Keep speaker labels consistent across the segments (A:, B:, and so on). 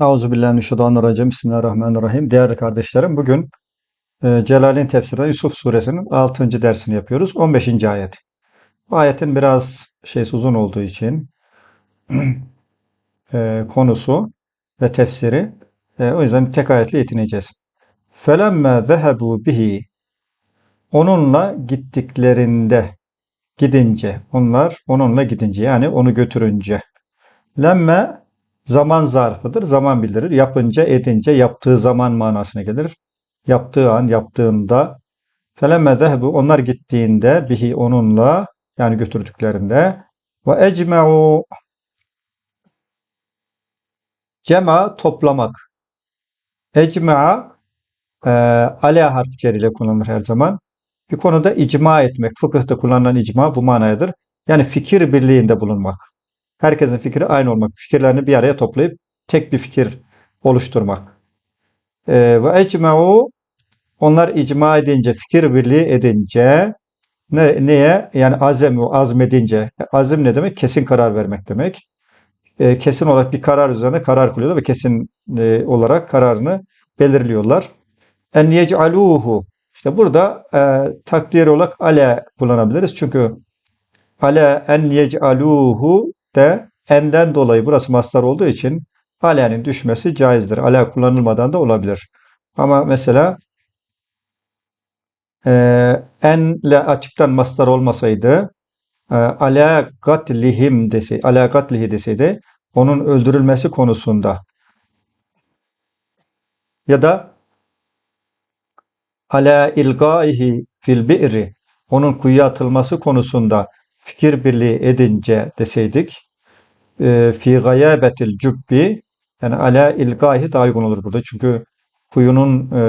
A: Euzubillahimineşşeytanirracim. Bismillahirrahmanirrahim. Değerli kardeşlerim, bugün e, Celal'in tefsirinde Yusuf suresinin 6. dersini yapıyoruz. 15. ayet. Bu ayetin biraz şey uzun olduğu için e, konusu ve tefsiri e, o yüzden tek ayetle yetineceğiz. Felemme zehebu bihi onunla gittiklerinde gidince onlar onunla gidince yani onu götürünce lemme zaman zarfıdır. Zaman bildirir. Yapınca, edince, yaptığı zaman manasına gelir. Yaptığı an, yaptığında. Felemme zehbu onlar gittiğinde bihi onunla yani götürdüklerinde ve ecme'u cema toplamak. Ecma'a e, ala harf ile kullanılır her zaman. Bir konuda icma etmek. Fıkıhta kullanılan icma bu manayadır. Yani fikir birliğinde bulunmak. Herkesin fikri aynı olmak. Fikirlerini bir araya toplayıp tek bir fikir oluşturmak. Ee, ve ecma'u onlar icma edince, fikir birliği edince ne, neye? Yani azemu, azmedince. Azim ne demek? Kesin karar vermek demek. Ee, kesin olarak bir karar üzerine karar kılıyorlar ve kesin e, olarak kararını belirliyorlar. En yec'aluhu işte burada e, takdir olarak ale kullanabiliriz. Çünkü ale en yec'aluhu de enden dolayı burası mastar olduğu için alenin düşmesi caizdir. Ale kullanılmadan da olabilir. Ama mesela e, enle açıktan mastar olmasaydı e, ala gatlihim dese, ala gatlihi deseydi onun öldürülmesi konusunda ya da ala ilgaihi fil bi'ri onun kuyuya atılması konusunda fikir birliği edince deseydik e, fi gayabetil cübbi yani ala ilgahi daha uygun olur burada. Çünkü kuyunun e,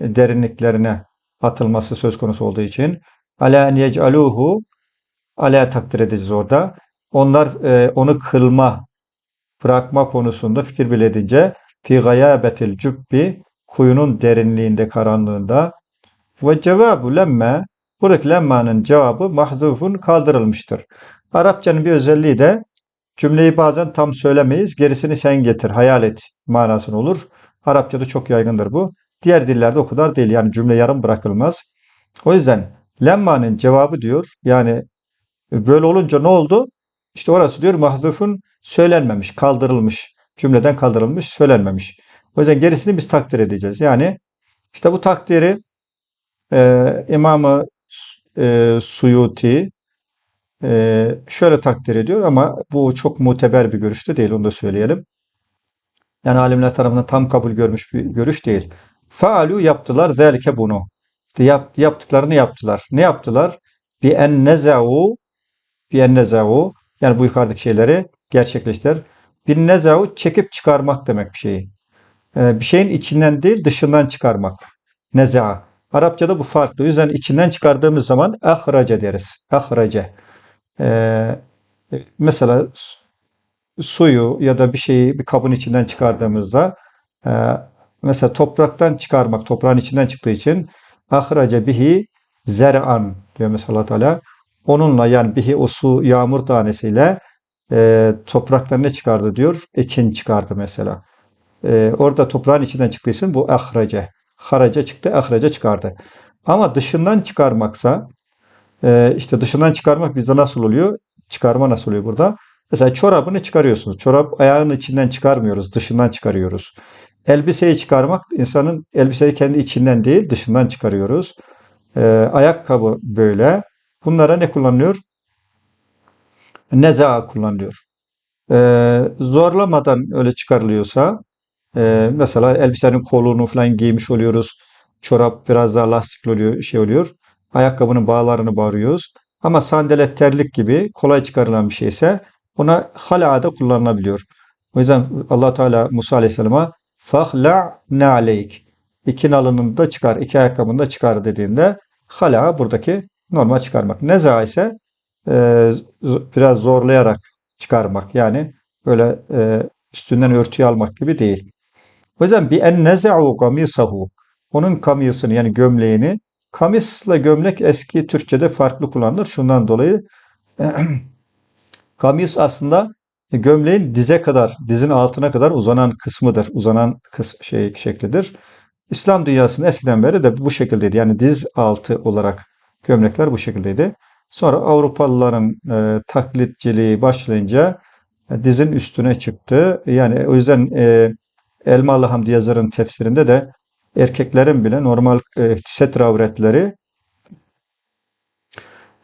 A: derinliklerine atılması söz konusu olduğu için ala yec'aluhu ala takdir edeceğiz orada. Onlar e, onu kılma, bırakma konusunda fikir bile edince fi gayabetil cübbi kuyunun derinliğinde, karanlığında ve cevabu lemme buradaki lemmanın cevabı mahzufun kaldırılmıştır. Arapçanın bir özelliği de cümleyi bazen tam söylemeyiz. Gerisini sen getir, hayal et manasını olur. Arapçada çok yaygındır bu. Diğer dillerde o kadar değil. Yani cümle yarım bırakılmaz. O yüzden lemmanın cevabı diyor. Yani böyle olunca ne oldu? İşte orası diyor mahzufun söylenmemiş, kaldırılmış. Cümleden kaldırılmış, söylenmemiş. O yüzden gerisini biz takdir edeceğiz. Yani işte bu takdiri e, İmam-ı e, Suyuti e, şöyle takdir ediyor ama bu çok muteber bir görüşte değil onu da söyleyelim. Yani alimler tarafından tam kabul görmüş bir görüş değil. Faalu yaptılar zelike bunu. Yap, yaptıklarını yaptılar. Ne yaptılar? Bi en nezau bi en nezau yani bu yukarıdaki şeyleri gerçekleştiler. Bir nezau çekip çıkarmak demek bir şeyi. Ee, bir şeyin içinden değil dışından çıkarmak. Neza. Arapçada bu farklı. O yüzden içinden çıkardığımız zaman ahrace deriz. Ahrace. Ee, mesela suyu ya da bir şeyi bir kabın içinden çıkardığımızda e, mesela topraktan çıkarmak, toprağın içinden çıktığı için ahrace bihi zer'an diyor mesela Allah Teala. Onunla yani bihi o su yağmur tanesiyle e, topraktan ne çıkardı diyor? Ekin çıkardı mesela. E, orada toprağın içinden çıktığı için bu ahrace. Haraca çıktı, ahraca çıkardı. Ama dışından çıkarmaksa e, işte dışından çıkarmak bizde nasıl oluyor? Çıkarma nasıl oluyor burada? Mesela çorabını çıkarıyorsunuz. Çorap ayağının içinden çıkarmıyoruz, dışından çıkarıyoruz. Elbiseyi çıkarmak insanın elbiseyi kendi içinden değil dışından çıkarıyoruz. E, ayakkabı böyle. Bunlara ne kullanılıyor? Neza kullanılıyor. E, zorlamadan öyle çıkarılıyorsa e, mesela elbisenin kolunu falan giymiş oluyoruz. Çorap biraz daha lastikli oluyor, şey oluyor. Ayakkabının bağlarını bağırıyoruz. Ama sandalet terlik gibi kolay çıkarılan bir şeyse ona hala da kullanılabiliyor. O yüzden allah Teala Musa Aleyhisselam'a fahla ne aleyk iki nalının da çıkar, iki ayakkabını da çıkar dediğinde hala buradaki normal çıkarmak. Neza ise e, biraz zorlayarak çıkarmak. Yani böyle e, üstünden örtüyü almak gibi değil. O yüzden bir en neze'u gamisahu onun kamisını yani gömleğini Kamisla gömlek eski Türkçe'de farklı kullanılır. Şundan dolayı kamis aslında e, gömleğin dize kadar, dizin altına kadar uzanan kısmıdır. Uzanan kıs şey şeklidir. İslam dünyasının eskiden beri de bu şekildeydi. Yani diz altı olarak gömlekler bu şekildeydi. Sonra Avrupalıların e, taklitçiliği başlayınca e, dizin üstüne çıktı. Yani o yüzden e, Elmalı Hamdi Yazar'ın tefsirinde de erkeklerin bile normal e, setre avretleri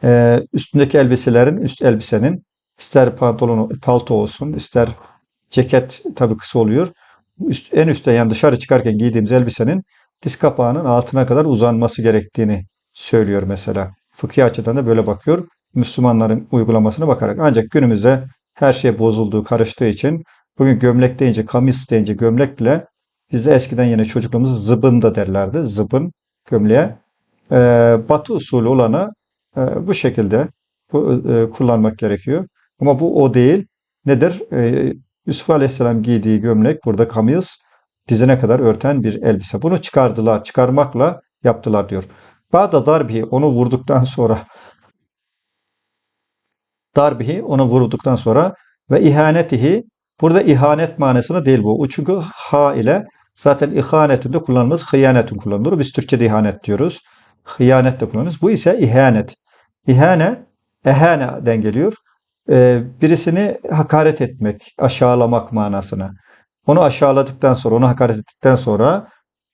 A: e, üstündeki elbiselerin, üst elbisenin ister pantolon, palto olsun, ister ceket tabii kısa oluyor. Üst, en üstte yani dışarı çıkarken giydiğimiz elbisenin diz kapağının altına kadar uzanması gerektiğini söylüyor mesela. Fıkhi açıdan da böyle bakıyor. Müslümanların uygulamasına bakarak. Ancak günümüzde her şey bozulduğu, karıştığı için bugün gömlek deyince, kamis deyince gömlekle bizde eskiden yine çocukluğumuz zıbın da derlerdi. Zıbın gömleğe. Ee, batı usulü olana e, bu şekilde bu, e, kullanmak gerekiyor. Ama bu o değil. Nedir? E, Yusuf Aleyhisselam giydiği gömlek burada kamis dizine kadar örten bir elbise. Bunu çıkardılar. Çıkarmakla yaptılar diyor. Bağda darbihi onu vurduktan sonra darbihi onu vurduktan sonra ve ihanetihi burada ihanet manasına değil bu. Çünkü ha ile zaten ihanetinde kullanılmaz. Hıyanetin kullanılır. Biz Türkçe'de ihanet diyoruz. Hıyanet de kullanırız. Bu ise ihanet. İhane, ehaneden geliyor. Ee, birisini hakaret etmek, aşağılamak manasına. Onu aşağıladıktan sonra, onu hakaret ettikten sonra,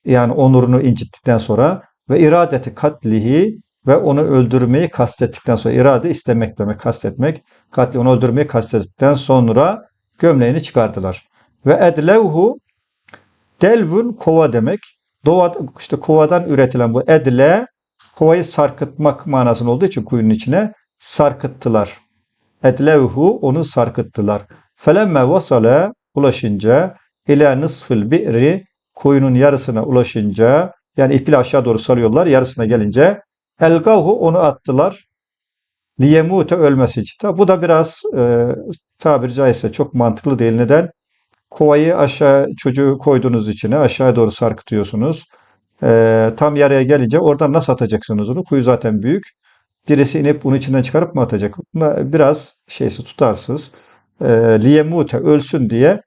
A: yani onurunu incittikten sonra ve iradeti katlihi ve onu öldürmeyi kastettikten sonra irade istemek demek, kastetmek. Katli onu öldürmeyi kastettikten sonra gömleğini çıkardılar. Ve edlevhu delvün kova demek. Doğa, işte kovadan üretilen bu edle kovayı sarkıtmak manasında olduğu için kuyunun içine sarkıttılar. Edlevhu onu sarkıttılar. Felemme vasale ulaşınca ila nısfil bi'ri kuyunun yarısına ulaşınca yani iple aşağı doğru salıyorlar. Yarısına gelince elgavhu onu attılar. Liyemute ölmesi için. Tabi bu da biraz e, tabiri caizse çok mantıklı değil. Neden? Kovayı aşağı çocuğu koyduğunuz içine aşağı doğru sarkıtıyorsunuz. E, tam yarıya gelince oradan nasıl atacaksınız onu? Kuyu zaten büyük. Birisi inip bunu içinden çıkarıp mı atacak? Biraz şeysi tutarsız. E, liyemute ölsün diye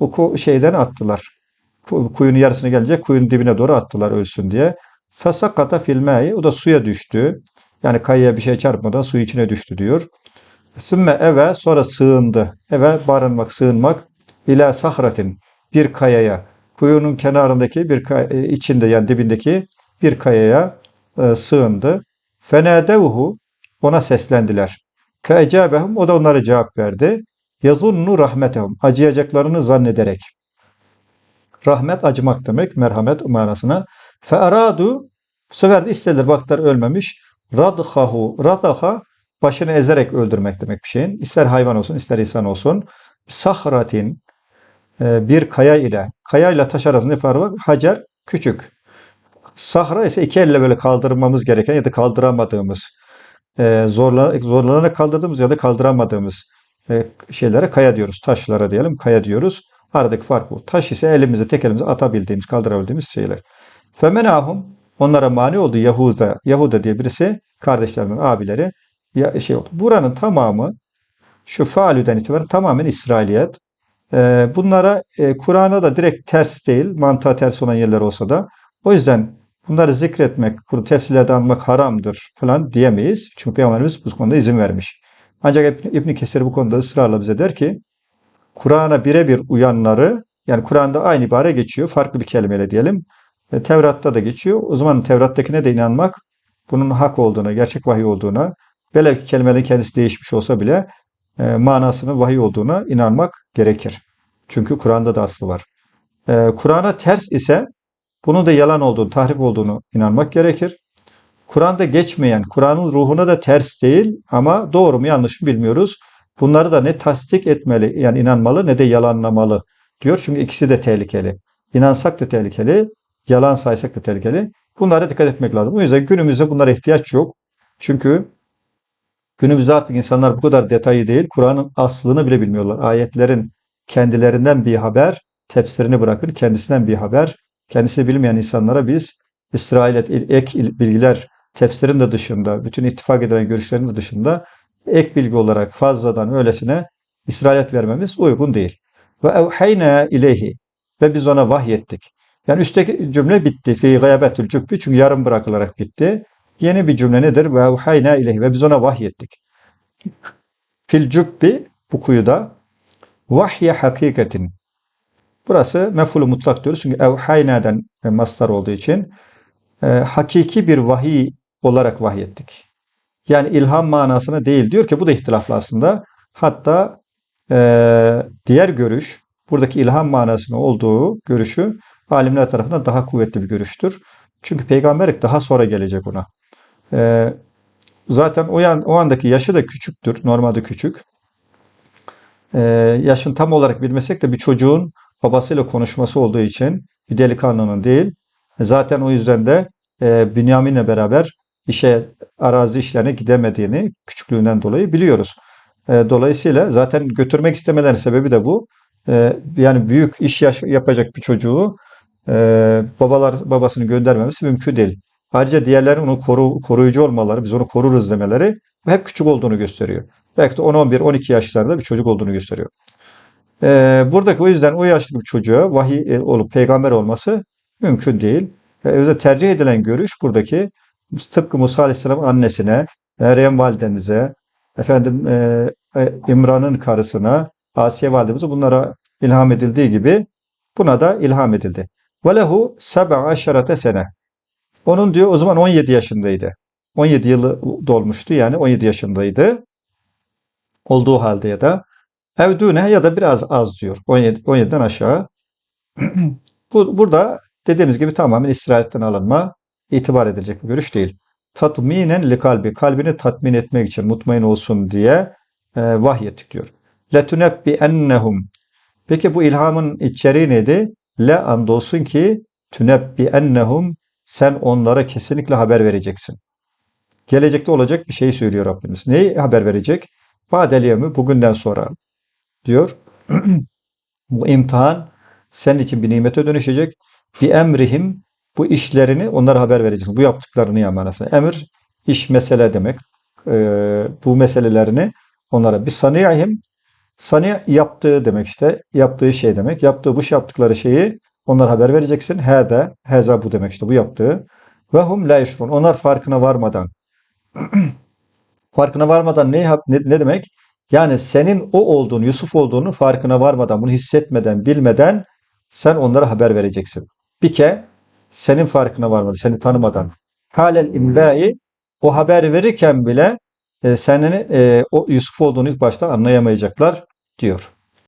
A: o şeyden attılar. Kuyunun yarısına gelince kuyunun dibine doğru attılar ölsün diye. Fesakata filmeyi o da suya düştü. Yani kayaya bir şey çarpmadan su içine düştü diyor. Sümme eve sonra sığındı. Eve barınmak, sığınmak ila sahratin bir kayaya. Kuyunun kenarındaki bir kay- içinde yani dibindeki bir kayaya e, sığındı. Fenadevhu ona seslendiler. Feecabehum o da onlara cevap verdi. Yazunnu rahmetehum acıyacaklarını zannederek. Rahmet acımak demek, merhamet manasına. Fe'aradu bu sefer istediler baktılar ölmemiş. Radhahu, radaha başını ezerek öldürmek demek bir şeyin. İster hayvan olsun, ister insan olsun. Sahratin e, bir kaya ile, kaya ile taş arasında ne farkı var? Hacer küçük. Sahra ise iki elle böyle kaldırmamız gereken ya da kaldıramadığımız, e, zorla, zorlanarak kaldırdığımız ya da kaldıramadığımız e, şeylere kaya diyoruz. Taşlara diyelim kaya diyoruz. Aradaki fark bu. Taş ise elimizde tek elimizde atabildiğimiz, kaldırabildiğimiz şeyler. Femenahum onlara mani oldu Yahuza. Yahuda diye birisi kardeşlerinden abileri ya şey oldu. Buranın tamamı şu faalüden itibaren tamamen İsrailiyet. Ee, bunlara e, Kur'an'a da direkt ters değil, mantığa ters olan yerler olsa da o yüzden bunları zikretmek, tefsirlerde almak haramdır falan diyemeyiz. Çünkü Peygamberimiz bu konuda izin vermiş. Ancak İbn Kesir bu konuda ısrarla bize der ki Kur'an'a birebir uyanları yani Kur'an'da aynı ibare geçiyor. Farklı bir kelimeyle diyelim. E, Tevrat'ta da geçiyor. O zaman Tevrat'takine de inanmak bunun hak olduğuna, gerçek vahiy olduğuna, velev ki kelimelerin kendisi değişmiş olsa bile e, manasının vahiy olduğuna inanmak gerekir. Çünkü Kur'an'da da aslı var. E, Kur'an'a ters ise bunun da yalan olduğunu, tahrif olduğunu inanmak gerekir. Kur'an'da geçmeyen, Kur'an'ın ruhuna da ters değil ama doğru mu yanlış mı bilmiyoruz. Bunları da ne tasdik etmeli, yani inanmalı ne de yalanlamalı diyor. Çünkü ikisi de tehlikeli. İnansak da tehlikeli, yalan saysak da tehlikeli. Bunlara dikkat etmek lazım. O yüzden günümüzde bunlara ihtiyaç yok. Çünkü günümüzde artık insanlar bu kadar detaylı değil. Kur'an'ın aslını bile bilmiyorlar. Ayetlerin kendilerinden bir haber, tefsirini bırakın kendisinden bir haber. Kendisini bilmeyen insanlara biz İsrail ek bilgiler tefsirin de dışında, bütün ittifak edilen görüşlerin de dışında ek bilgi olarak fazladan öylesine İsrailiyet vermemiz uygun değil. Ve evheyna ileyhi ve biz ona vahyettik. Yani üstteki cümle bitti. Fi gayabetül cübbi çünkü yarım bırakılarak bitti. Yeni bir cümle nedir? Ve evheyna ileyhi ve biz ona vahyettik. Fil cübbi bu kuyuda vahye hakikatin. Burası mef'ulü mutlak diyoruz. Çünkü evhayna'dan mastar olduğu için e, hakiki bir vahiy olarak vahyettik. Yani ilham manasına değil diyor ki bu da ihtilaflı aslında. Hatta e, diğer görüş buradaki ilham manasına olduğu görüşü alimler tarafından daha kuvvetli bir görüştür. Çünkü peygamberlik daha sonra gelecek ona. E, zaten o, yan, o andaki yaşı da küçüktür. Normalde küçük. E, yaşın tam olarak bilmesek de bir çocuğun babasıyla konuşması olduğu için bir delikanlının değil. Zaten o yüzden de e, Bünyamin'le beraber işe arazi işlerine gidemediğini küçüklüğünden dolayı biliyoruz. E, dolayısıyla zaten götürmek istemelerinin sebebi de bu. E, yani büyük iş yapacak bir çocuğu e, babalar babasını göndermemesi mümkün değil. Ayrıca diğerlerinin onu koru, koruyucu olmaları, biz onu koruruz demeleri hep küçük olduğunu gösteriyor. Belki de 10, 11, 12 yaşlarında bir çocuk olduğunu gösteriyor. Ee, buradaki o yüzden o yaşlı bir çocuğa vahiy e, olup peygamber olması mümkün değil. Ee, özellikle tercih edilen görüş buradaki tıpkı Musa Aleyhisselam'ın annesine, Meryem validemize, efendim e, e, İmran'ın karısına, Asiye validemize bunlara ilham edildiği gibi buna da ilham edildi. Ve lehu seb'a aşerete sene. Onun diyor o zaman 17 yaşındaydı. 17 yılı dolmuştu yani 17 yaşındaydı. Olduğu halde ya da Evdüne ya da biraz az diyor. 17, 17'den aşağı. Bu, burada dediğimiz gibi tamamen İsrail'den alınma itibar edilecek bir görüş değil. Tatminen li kalbi. Kalbini tatmin etmek için mutmain olsun diye e, vahyettik diyor. Letunebbi ennehum. Peki bu ilhamın içeriği neydi? Le andolsun ki tünebbi ennehum sen onlara kesinlikle haber vereceksin. Gelecekte olacak bir şey söylüyor Rabbimiz. Neyi haber verecek? Badel yevmi bugünden sonra diyor. bu imtihan senin için bir nimete dönüşecek. Bir emrihim bu işlerini onlara haber vereceksin. Bu yaptıklarını ya. Emir iş mesele demek. Ee, bu meselelerini onlara bir saniyahim sani yaptığı demek işte. Yaptığı şey demek. Yaptığı bu şey yaptıkları şeyi onlara haber vereceksin. Hede, heza bu demek işte bu yaptığı. Ve hum la. Onlar farkına varmadan. farkına varmadan ne, ne, ne demek? Yani senin o olduğunu, Yusuf olduğunu farkına varmadan, bunu hissetmeden, bilmeden sen onlara haber vereceksin. Bir ke senin farkına varmadan, seni tanımadan. Halel imlai o haber verirken bile e, senin e, o Yusuf olduğunu ilk başta anlayamayacaklar diyor.